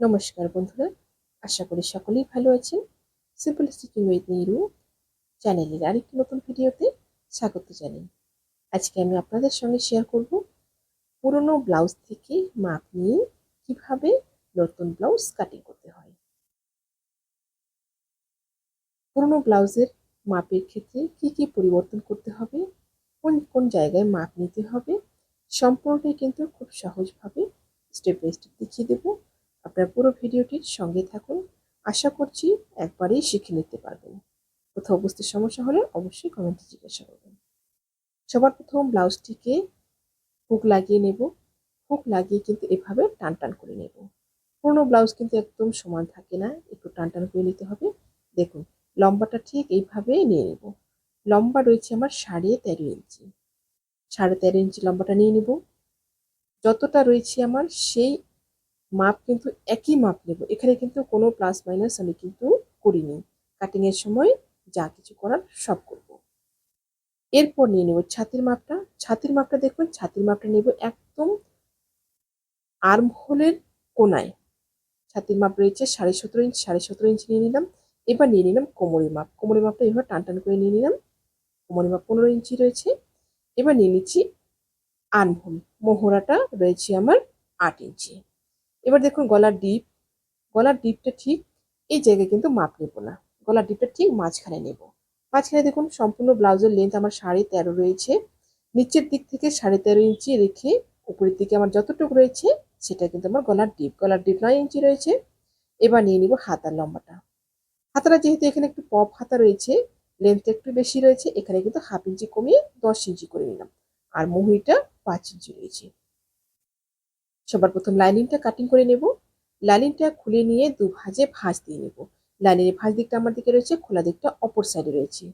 নমস্কার বন্ধুরা, আশা করি সকলেই ভালো আছেন। সিম্পল স্টিচিং উইথ নিরু চ্যানেলের আরেকটি নতুন ভিডিওতে স্বাগত জানাই। আজকে আমি আপনাদের সঙ্গে শেয়ার করব পুরনো ব্লাউজ থেকে মাপ নিয়ে কীভাবে নতুন ব্লাউজ কাটিং করতে হয়। পুরনো ব্লাউজের মাপের ক্ষেত্রে কি কি পরিবর্তন করতে হবে, কোন কোন জায়গায় মাপ নিতে হবে, সম্পূর্ণটাই কিন্তু খুব সহজভাবে স্টেপ বাই স্টেপ দেখিয়ে দেবো। আপনার পুরো ভিডিওটির সঙ্গে থাকুন। আশা করছি একবারেই শিখে নিতে পারবেন। কোথাও বুঝতে সমস্যা হলে অবশ্যই কমেন্টে জিজ্ঞাসা করবেন। সবার প্রথম ব্লাউজটিকে হুক লাগিয়ে নেব। হুক লাগিয়ে কিন্তু এভাবে টান টান করে নেব। পুরোনো ব্লাউজ কিন্তু একদম সমান থাকে না। একটু টান টান করে নিতে হবে। দেখুন, লম্বাটা ঠিক এইভাবে নিয়ে নেব। লম্বা রয়েছে আমার সাড়ে তেরো ইঞ্চি। সাড়ে তেরো ইঞ্চি লম্বাটা নিয়ে নেব। যতটা রয়েছে আমার সেই মাপ কিন্তু একই মাপ নেব। এখানে কিন্তু কোনো প্লাস মাইনাস আমি কিন্তু করিনি। কাটিংয়ের সময় যা কিছু করার সব করব। এরপর নিয়ে নেব ছাতির মাপটা। ছাতির মাপটা দেখুন, ছাতির মাপটা নেব একদম আর্ম হোলের কোনায়। ছাতির মাপ রয়েছে সাড়ে সতেরো ইঞ্চ সাড়ে সতেরো ইঞ্চ নিয়ে নিলাম। এবার নিয়ে নিলাম কোমরের মাপ। কোমরের মাপটা এভাবে টান টান করে নিয়ে নিলাম। কোমরের মাপ পনেরো ইঞ্চি রয়েছে। এবার নিয়ে নিচ্ছি আনভোল মোহরাটা রয়েছে আমার আট ইঞ্চি এবার দেখুন গলার ডিপ। গলার ডিপটা ঠিক এই জায়গায় কিন্তু মাপ নেব না। গলার ডিপটা ঠিক মাঝখানে নেব। মাঝখানে দেখুন সম্পূর্ণ ব্লাউজের লেন্থ আমার সাড়ে তেরো রয়েছে। নিচের দিক থেকে সাড়ে তেরো ইঞ্চি রেখে উপরের দিকে আমার যতটুকু রয়েছে সেটা কিন্তু আমার গলার ডিপ। গলার ডিপ নয় ইঞ্চি রয়েছে। এবার নিয়ে নিব হাতার লম্বাটা। হাতাটা যেহেতু এখানে একটু পপ হাতা রয়েছে লেন্থটা একটু বেশি রয়েছে, এখানে কিন্তু হাফ ইঞ্চি কমিয়ে দশ ইঞ্চি করে নিলাম। আর মুহুরিটা পাঁচ ইঞ্চি রয়েছে। সবার প্রথম লাইনিংটা কাটিং করে নেব। লাইনিংটা খুলে নিয়ে দু ভাজে ভাঁজ দিয়ে নেব। লাইনিংয়ের ভাঁজ দিকটা আমার দিকে রয়েছে, খোলা দিকটা অপর সাইডে রয়েছে।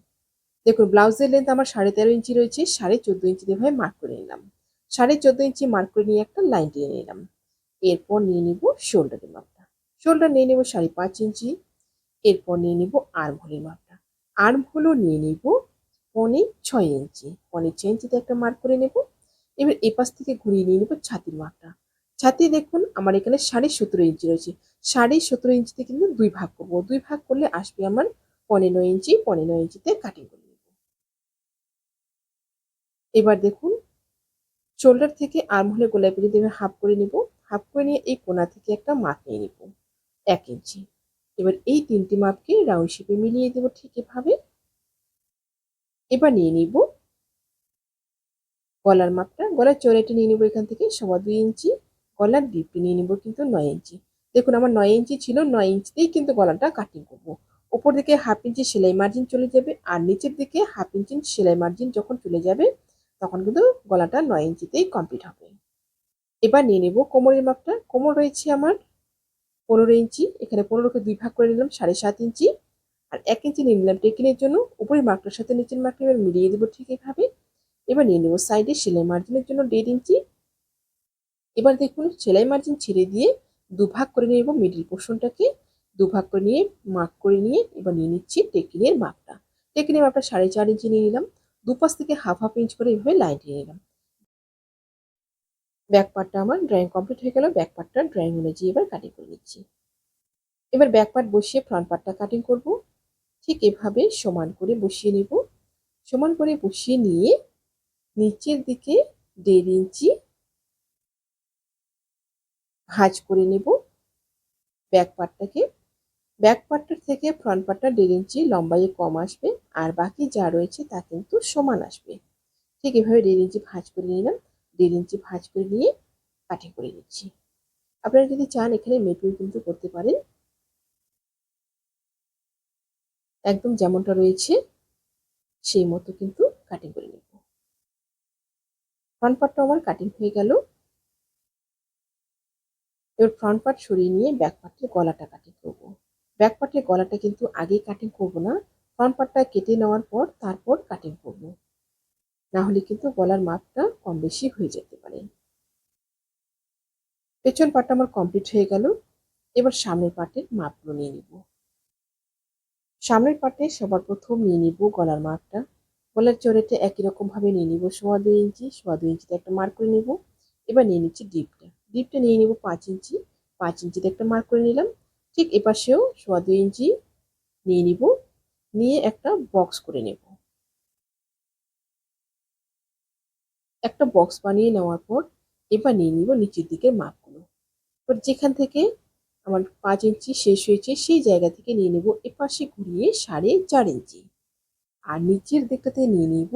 দেখুন ব্লাউজের লেন্থ আমার সাড়ে তেরো ইঞ্চি রয়েছে, সাড়ে চোদ্দ ইঞ্চি দিয়ে মার্ক করে নিলাম। সাড়ে চোদ্দ ইঞ্চি মার্ক করে নিয়ে একটা লাইন টেনে নিলাম। এরপর নিয়ে নিব শোল্ডারের মাপটা। শোল্ডার নিয়ে নেব সাড়ে পাঁচ ইঞ্চি। এরপর নিয়ে নিব আর্ম হোলের মাপটা। আর্ম হোলও নিয়ে নিব পনে ছয় ইঞ্চি। পনে ছয় ইঞ্চিতে একটা মার্ক করে নেব। এবার এপাশ থেকে ঘুরিয়ে নিয়ে নেব ছাতির মাপটা। ছাতি দেখুন আমার এখানে সাড়ে সতেরো ইঞ্চি রয়েছে। সাড়ে সতেরো ইঞ্চিতে কিন্তু দুই ভাগ করব। দুই ভাগ করলে আসবে আমার পনেরো ইঞ্চি পনেরো ইঞ্চিতে কাটিং করে নেব। এবার দেখুন শোল্ডার থেকে আর্ম হলে গোলায় পর্যন্ত এবার হাফ করে নিব হাফ করে নিয়ে এই কোনা থেকে একটা মাপ নিয়ে নিব, এক ইঞ্চি এবার এই তিনটি মাপকে রাউন্ড শেপে মিলিয়ে দেবো ঠিক এভাবে। এবার নিয়ে নিব, গলার মাপটা, গলার চৌড়াইটা নিয়ে নিব এখান থেকে, সবা দুই ইঞ্চি গলার ডিপটি নিয়ে নিব কিন্তু নয় ইঞ্চি দেখুন, আমার নয় ইঞ্চি ছিল, নয় ইঞ্চিতেই কিন্তু গলাটা কাটিং করব। ওপর দিকে হাফ ইঞ্চি সেলাই মার্জিন চলে যাবে আর নিচের দিকে হাফ ইঞ্চি সেলাই মার্জিন যখন চলে যাবে, তখন কিন্তু গলাটা নয় ইঞ্চিতেই কমপ্লিট হবে। এবার নিয়ে নেব কোমরের মাপটা। কোমর রয়েছে আমার পনেরো ইঞ্চি এখানে পনেরোকে দুই ভাগ করে নিলাম, সাড়ে সাত ইঞ্চি আর এক ইঞ্চি নিয়ে নিলাম টেকিনের জন্য। উপরের মার্কটার সাথে নিচের মার্কটা এবার মিলিয়ে দেবো ঠিক এভাবে। এবার নিয়ে নেব সাইডে সেলাই মার্জিনের জন্য দেড় ইঞ্চি এবার দেখুন, সেলাই মার্জিন ছেড়ে দিয়ে দুভাগ করে নিয়ে নেব মিডিল পোর্শনটাকে দুভাগ করে নিয়ে মার্ক করে নিয়ে এবার নিয়ে নিচ্ছি টেকিনের মাপটা। টেকিনের মাপটা সাড়ে চার ইঞ্চি নিয়ে নিলাম। দুপাশ থেকে হাফ হাফ ইঞ্চ করে এভাবে লাইন টেনে নিলাম। ব্যাক পার্টটা আমার ড্রয়িং কমপ্লিট হয়ে গেল। ব্যাক পার্টটা ড্রয়িং অনুযায়ী এবার কাটিং করে নিচ্ছি। এবার ব্যাক পার্ট বসিয়ে ফ্রন্ট পার্টটা কাটিং করব। ঠিক এভাবে সমান করে বসিয়ে নেব। সমান করে বসিয়ে নিয়ে নিচের দিকে দেড় ইঞ্চি ভাঁজ করে নেব। ব্যাক পার্টটাকে ব্যাক পার্টটার থেকে ফ্রন্ট পার্টটা দেড় ইঞ্চি লম্বাইয়ে কম আসবে আর বাকি যা রয়েছে তা কিন্তু সমান আসবে। ঠিক এভাবে দেড় ইঞ্চি ভাঁজ করে নিলাম। দেড় ইঞ্চি ভাঁজ করে নিয়ে কাটিং করে নিচ্ছি। আপনারা যদি চান এখানে মেপিং কিন্তু করতে পারেন। একদম যেমনটা রয়েছে সেই মতো কিন্তু কাটিং করে নেব। ফ্রন্ট পার্টটা আমার কাটিং হয়ে গেল। এবার ফ্রন্ট পার্ট সরিয়ে নিয়ে ব্যাক পার্টের গলাটা কাটিং করব। ব্যাক পার্টের গলাটা কিন্তু আগেই কাটিং করব না। ফ্রন্ট পার্টটা কেটে নেওয়ার পর তারপর কাটিং করব। না হলে কিন্তু গলার মাপটা কম বেশি হয়ে যেতে পারে। পেছন পার্টটা আমার কমপ্লিট হয়ে গেল। এবার সামনের পার্টের মাপগুলো নিয়ে নিব। সামনের পার্টে সবার প্রথম নিয়ে নিব গলার মাপটা। গলার চড়েটা একই রকম ভাবে নিয়ে নিব। সোয়া দুই ইঞ্চি, সোয়া দুই ইঞ্চিতে একটা মার্ক করে নিব। এবার নিয়ে নিচ্ছি ডিপটা ডিপটা নিয়ে নিব পাঁচ ইঞ্চি। পাঁচ ইঞ্চিতে একটা মার্ক করে নিলাম। ঠিক এপাশেও সোয়া দুই ইঞ্চি নিয়ে নিব। নিয়ে একটা বক্স করে নেব। একটা বক্স বানিয়ে নেওয়ার পর এবার নিয়ে নিব নিচের দিকের মাপগুলো এবার যেখান থেকে আমার পাঁচ ইঞ্চি শেষ হয়েছে, সেই জায়গা থেকে নিয়ে নেব এপাশে ঘুরিয়ে সাড়ে চার ইঞ্চি। আর নিচের দিকটাতে নিয়ে নিব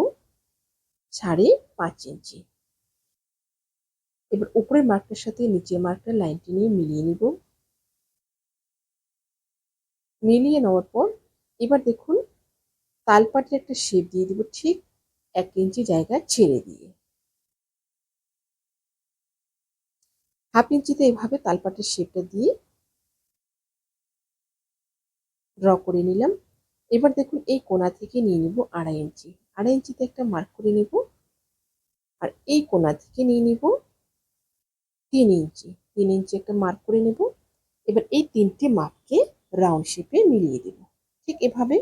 সাড়ে পাঁচ ইঞ্চি। এবার উপরের মার্কটার সাথে নিচের মার্কটার লাইনটি নিয়ে মিলিয়ে নিব। মিলিয়ে নেওয়ার পর এবার দেখুন, তালপাটির একটা শেপ দিয়ে দিব ঠিক এক ইঞ্চি জায়গা ছেড়ে দিয়ে। হাফ ইঞ্চিতে এভাবে তালপাটের শেপটা দিয়ে ড্র করে নিলাম। এবার দেখুন, এই কোনা থেকে নিয়ে নিব আড়াই ইঞ্চি আড়াই ইঞ্চিতে একটা মার্ক করে নিব। আর এই কোনা থেকে নিয়ে নিব তিন ইঞ্চি। তিন ইঞ্চি একটা মার্ক করে নেব। এবার এই তিনটি মাপকে রাউন্ড শেপে মিলিয়ে দেব। ঠিক এভাবে।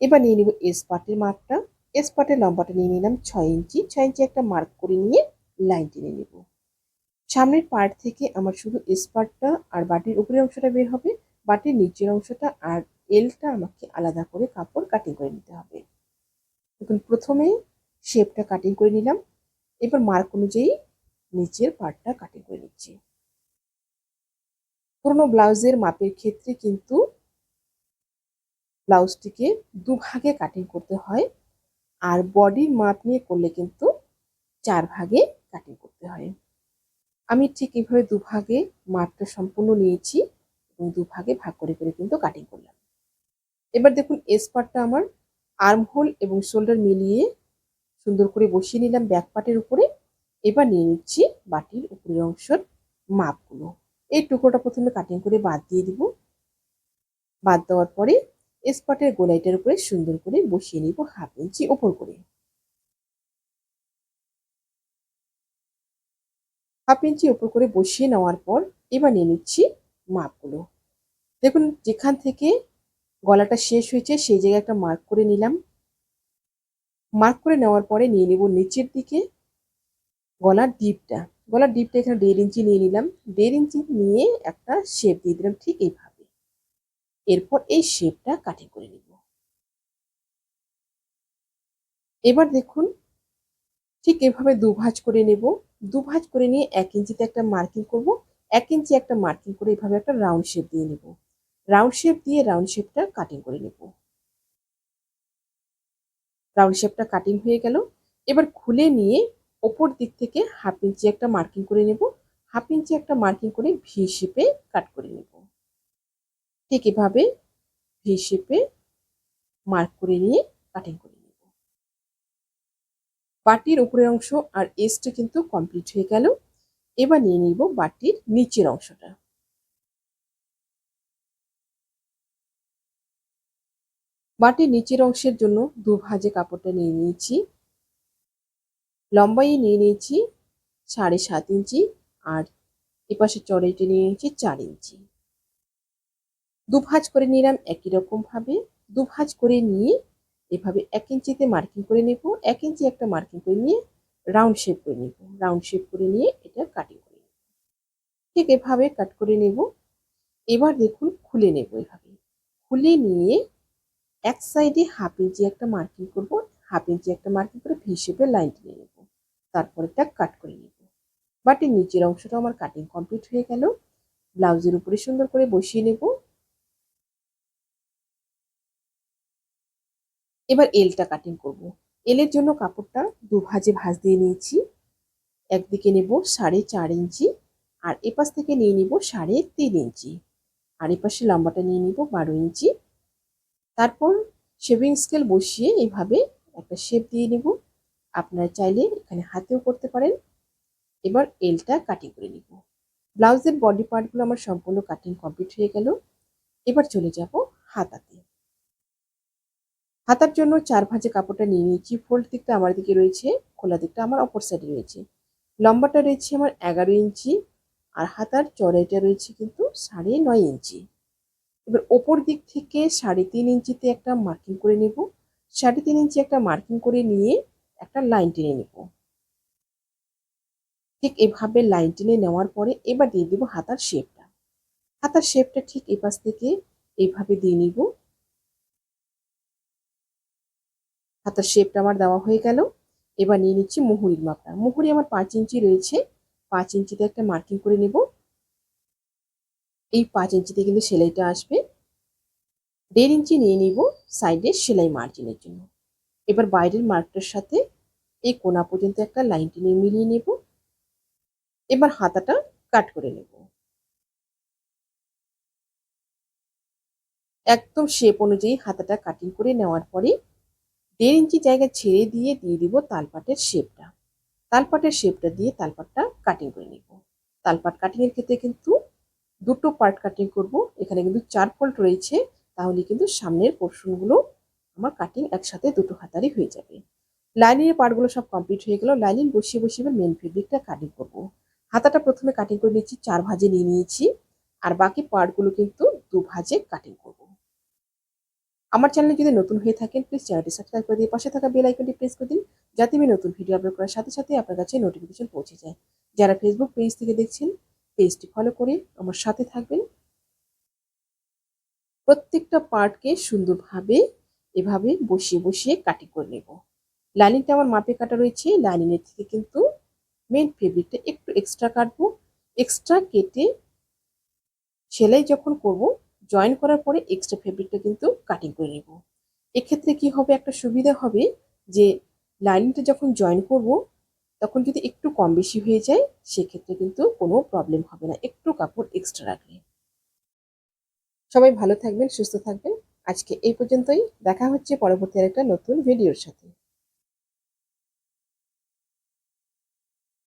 এবার নিয়ে নেব এস পার্টের মাপটা এস পার্টের লম্বাটা নিয়ে নিলাম ছয় ইঞ্চি। ছয় ইঞ্চি একটা মার্ক করে নিয়ে লাইন টেনে নেব। সামনের পার্ট থেকে আমার শুধু এস পার্টটা আর বাটির উপরের অংশটা বের হবে। বাটির নিচের অংশটা আর এলটা আমাকে আলাদা করে কাপড় কাটিং করে নিতে হবে। দেখুন, প্রথমে শেপটা কাটিং করে নিলাম। এবার মার্ক অনুযায়ী নিচের পার্টটা কাটিং করে নিচ্ছি। পুরোনো ব্লাউজের মাপের ক্ষেত্রে কিন্তু ব্লাউজটিকে দুভাগে কাটিং করতে হয় আর বডির মাপ নিয়ে করলে কিন্তু চার ভাগে কাটিং করতে হয়। আমি ঠিক এইভাবে দুভাগে মাপটা সম্পূর্ণ নিয়েছি এবং দুভাগে ভাগ করে করে কিন্তু কাটিং করলাম। এবার দেখুন এস পার্টটা আমার আর্ম হোল এবং শোল্ডার মিলিয়ে সুন্দর করে বসিয়ে নিলাম ব্যাক পার্টের উপরে। এবার নিয়ে নিচ্ছি বাটির উপরের অংশের মাপগুলো। এই টুকরোটা প্রথমে কাটিং করে বাদ দিয়ে দিব। বাদ দেওয়ার পরে স্পটের গোলাইটার উপরে সুন্দর করে বসিয়ে নিব হাফ ইঞ্চি ওপর করে। হাফ ইঞ্চি ওপর করে বসিয়ে নেওয়ার পর এবার নিয়ে নিচ্ছি মাপগুলো। দেখুন, যেখান থেকে গলাটা শেষ হয়েছে সেই জায়গায় একটা মার্ক করে নিলাম। মার্ক করে নেওয়ার পরে নিয়ে নেব নিচের দিকে গলার ডিপটা গলার ডিপটা এখানে দেড় ইঞ্চি নিয়ে নিলাম। দেড় ইঞ্চি নিয়ে একটা শেপ দিয়ে দিলাম ঠিক এইভাবে। এরপর এই শেপটা কাটিং করে নিব। এবার দেখুন, ঠিক এভাবে দুভাজ করে নেব। দু দুভাজ করে নিয়ে এক ইঞ্চিতে একটা মার্কিং করব। এক ইঞ্চি একটা মার্কিং করে এভাবে একটা রাউন্ড শেপ দিয়ে নেব। রাউন্ড শেপ দিয়ে রাউন্ড শেপটা কাটিং করে নেব। রাউন্ড শেপটা কাটিং হয়ে গেল। এবার খুলে নিয়ে ওপর দিক থেকে হাফ ইঞ্চি একটা মার্কিং করে নেব। হাফ ইঞ্চি একটা মার্কিং করে ভি শেপে কাট করে নেব। ঠিক এভাবে ভি শেপে মার্ক করে নিয়ে কাটিং করে নেব। বাটির উপরের অংশ আর এসটা কিন্তু কমপ্লিট হয়ে গেল। এবার নিয়ে নিব বাটির নিচের অংশটা। বাটির নিচের অংশের জন্য দু ভাজে কাপড়টা নিয়ে নিয়েছি। লম্বাই নিয়ে নিয়েছি সাড়ে সাত ইঞ্চি আর এপাশে চড়াইটি নিয়ে নিয়েছি চার ইঞ্চি। দু ভাঁজ করে নিলাম একই রকম ভাবে দু ভাঁজ করে নিয়ে এভাবে এক ইঞ্চিতে মার্কিং করে নেব। এক ইঞ্চি একটা মার্কিং করে নিয়ে রাউন্ড শেপ করে নেব। রাউন্ড শেপ করে নিয়ে এটা কাটিং করে নেব। ঠিক এভাবে কাট করে নেব। এবার দেখুন খুলে নেব এভাবে। খুলে নিয়ে এক সাইডে হাফ ইঞ্চি একটা মার্কিং করব। হাফ ইঞ্চি একটা মার্কিং করে ভি শেপের লাইন টেনে নেব। তারপর এটা কাট করে নেব। বাটির নিচের অংশটা আমার কাটিং কমপ্লিট হয়ে গেল। ব্লাউজের উপরে সুন্দর করে বসিয়ে নেব। এবার এলটা কাটিং করব। এলের জন্য কাপড়টা দু ভাজে ভাজ দিয়ে নিয়েছি। একদিকে নেব সাড়ে চার ইঞ্চি আর এপাশ থেকে নিয়ে নিব সাড়ে তিন ইঞ্চি আর এপাশে লম্বাটা নিয়ে নিব বারো ইঞ্চি। তারপর শেভিং স্কেল বসিয়ে এভাবে একটা শেপ দিয়ে নেব। আপনারা চাইলে এখানে হাতেও করতে পারেন। এবার এলটা কাটিং করে নিব। ব্লাউজের বডি পার্টগুলো আমার সম্পূর্ণ কাটিং কমপ্লিট হয়ে গেল। এবার চলে যাব হাতাতে। হাতার জন্য চার ভাঁজে কাপড়টা নিয়ে নিয়েছি। ফোল্ড দিকটা আমার দিকে রয়েছে, খোলা দিকটা আমার অপর সাইডে রয়েছে। লম্বাটা রয়েছে আমার এগারো ইঞ্চি আর হাতার চড়াইটা রয়েছে কিন্তু সাড়ে নয় ইঞ্চি। এবার ওপর দিক থেকে সাড়ে তিন ইঞ্চিতে একটা মার্কিং করে নেব। সাড়ে তিন ইঞ্চি একটা মার্কিং করে নিয়ে একটা লাইন টেনে নেব। ঠিক এভাবে লাইন টেনে নেওয়ার পরে এবার দিয়ে দিব হাতার শেপটা হাতার শেপটা ঠিক এই পাশ থেকে এইভাবে দিয়ে নিব। হাতার শেপটা আমার দেওয়া হয়ে গেল। এবার নিয়ে নিচ্ছি মুহুরির মাপটা। মুহুরি আমার পাঁচ ইঞ্চি রয়েছে। পাঁচ ইঞ্চিতে একটা মার্কিং করে নেব। এই পাঁচ ইঞ্চিতে কিন্তু সেলাইটা আসবে। দেড় ইঞ্চি নিয়ে নিব সাইডে সেলাই মার্জিনের জন্য। এবার বাইরের মার্কটার সাথে এই কোনা পর্যন্ত একটা লাইন টেনে মিলিয়ে নেব। এবার হাতাটা কাট করে নেব। একদম শেপ অনুযায়ী হাতাটা কাটিং করে নেওয়ার পরে দেড় ইঞ্চি জায়গা ছেড়ে দিয়ে দিয়ে দিব তালপাটের শেপটা তালপাটের শেপটা দিয়ে তালপাটটা কাটিং করে নিব। তালপাট কাটিং এর ক্ষেত্রে কিন্তু দুটো পার্ট কাটিং করব। এখানে কিন্তু চার ফোল্ড রয়েছে। তাহলে কিন্তু সামনের পোর্শনগুলো আমার কাটিং একসাথে দুটো হাতারই হয়ে যাবে। লাইনিংয়ের পার্টগুলো সব কমপ্লিট হয়ে গেল। লাইনিং বসিয়ে বসিয়ে এবার মেন ফেব্রিকটা কাটিং করব। হাতাটা প্রথমে কাটিং করে নিচ্ছি, চার ভাজে নিয়ে নিয়েছি। আর বাকি পার্টগুলো কিন্তু দু ভাজে কাটিং করব। আমার চ্যানেলে যদি নতুন হয়ে থাকেন প্লিজ চ্যানেলটি সাবস্ক্রাইব করে দিয়ে পাশে থাকা বেল আইকনটি প্রেস করে দিন, যাতে আমি নতুন ভিডিও আপলোড করার সাথে সাথে আপনার কাছে নোটিফিকেশন পৌঁছে যায়। যারা ফেসবুক পেজ থেকে দেখছেন পেজটি ফলো করে আমার সাথে থাকবেন। প্রত্যেকটা পার্টকে সুন্দরভাবে এভাবে বসিয়ে বসিয়ে কাটিং করে নেব। লাইনিংটা আমার মাপে কাটা রয়েছে। লাইনিংয়ের থেকে কিন্তু মেন ফেব্রিকটা একটু এক্সট্রা কাটবো। এক্সট্রা কেটে সেলাই যখন করব জয়েন করার পরে এক্সট্রা ফেব্রিকটা কিন্তু কাটিং করে নেব। এক্ষেত্রে কি হবে? একটা সুবিধা হবে যে লাইনিংটা যখন জয়েন করব, তখন যদি একটু কম বেশি হয়ে যায়, সেক্ষেত্রে কিন্তু কোনো প্রবলেম হবে না। একটু কাপড় এক্সট্রা রাখলে। সবাই ভালো থাকবেন, সুস্থ থাকবেন। আজকে এই পর্যন্তই। দেখা হচ্ছে পরবর্তী একটা নতুন ভিডিওর সাথে।